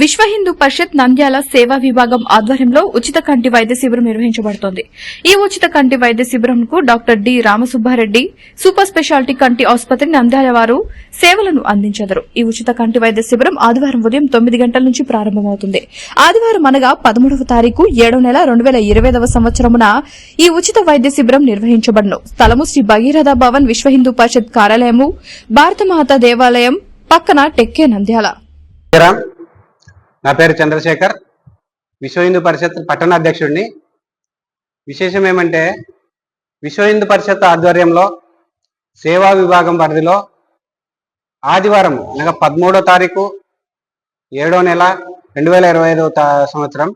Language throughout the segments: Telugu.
Vishwa Hindu Parishad నంద్యాల సేవా విభాగం ఆధ్వర్యంలో ఉచిత కంటి వైద్య శిబిరం నిర్వహించబడుతోంది. ఈ ఉచిత కంటి వైద్య శిబిరంకు doctor D Ramasubba Reddy super speciality కంటి ఆసుపత్రి నంద్యాల వారు సేవలను అందించెదరు. ఈ ఉచిత కంటి వైద్య శిబిరం ఆదివారం ఉదయం తొమ్మిది గంటల నుంచి ప్రారంభమవుతుంది. ఆదివారం అనగా పదమూడవ తారీఖు ఏడో నెల రెండు వేల ఇరవైదవ సంవత్సరమున ఈ ఉచిత వైద్య శిబిరం నిర్వహించబడను. స్థలము శ్రీ భగీరథ భవన్ విశ్వ హిందూ పరిషత్ కార్యాలయము భారతమాత దేవాలయం పక్కన టెక్కే నంద్యాల. నా పేరు చంద్రశేఖర్ విశ్వ హిందూ పరిషత్ పట్టణ అధ్యక్షుడిని. విశేషం ఏమంటే విశ్వ హిందూ పరిషత్ ఆధ్వర్యంలో సేవా విభాగం పరిధిలో ఆదివారం అనగా పదమూడో తారీఖు ఏడో నెల రెండు వేల ఇరవై ఐదవ సంవత్సరం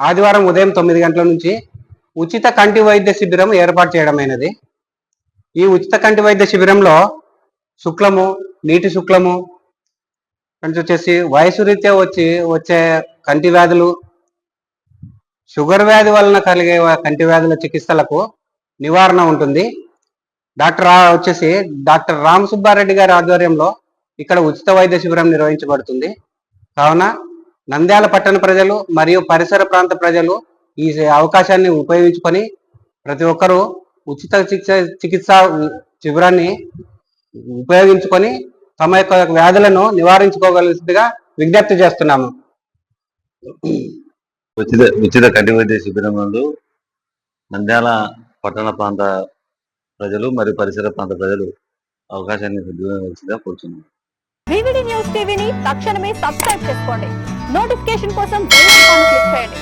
ఆదివారం ఉదయం తొమ్మిది గంటల నుంచి ఉచిత కంటి వైద్య శిబిరం ఏర్పాటు చేయడమైనది ఈ ఉచిత కంటి వైద్య శిబిరంలో శుక్లము నీటి శుక్లము ఫ్రెండ్స్ వచ్చేసి వయసు రీత్యా వచ్చి వచ్చే కంటి వ్యాధులు షుగర్ వ్యాధి వలన కలిగే కంటి వ్యాధుల చికిత్సలకు నివారణ ఉంటుంది. డాక్టర్ వచ్చేసి డాక్టర్ రామ్ సుబ్బారెడ్డి గారి ఆధ్వర్యంలో ఇక్కడ ఉచిత వైద్య శిబిరం నిర్వహించబడుతుంది. కావున నంద్యాల పట్టణ ప్రజలు మరియు పరిసర ప్రాంత ప్రజలు ఈ అవకాశాన్ని ఉపయోగించుకొని ప్రతి ఒక్కరూ ఉచిత చికిత్స చికిత్సా శిబిరాన్ని ఉపయోగించుకొని తమ యొక్క వ్యాధులను నివారించుకోగలిసిగా విజ్ఞప్తి చేస్తున్నాము. ఉచిత ఉచిత కంటి వైద్య శిబిరం నందు నంద్యాల పట్టణ ప్రాంత ప్రజలు మరియు పరిసర ప్రాంత ప్రజలు అవకాశాన్ని సద్వినియోగించగా కోరుతున్నాను వివిడి న్యూస్ టీవీని తక్షణమే సబ్స్క్రైబ్ చేసుకోండి. నోటిఫికేషన్ కోసం క్లిక్ చేయండి.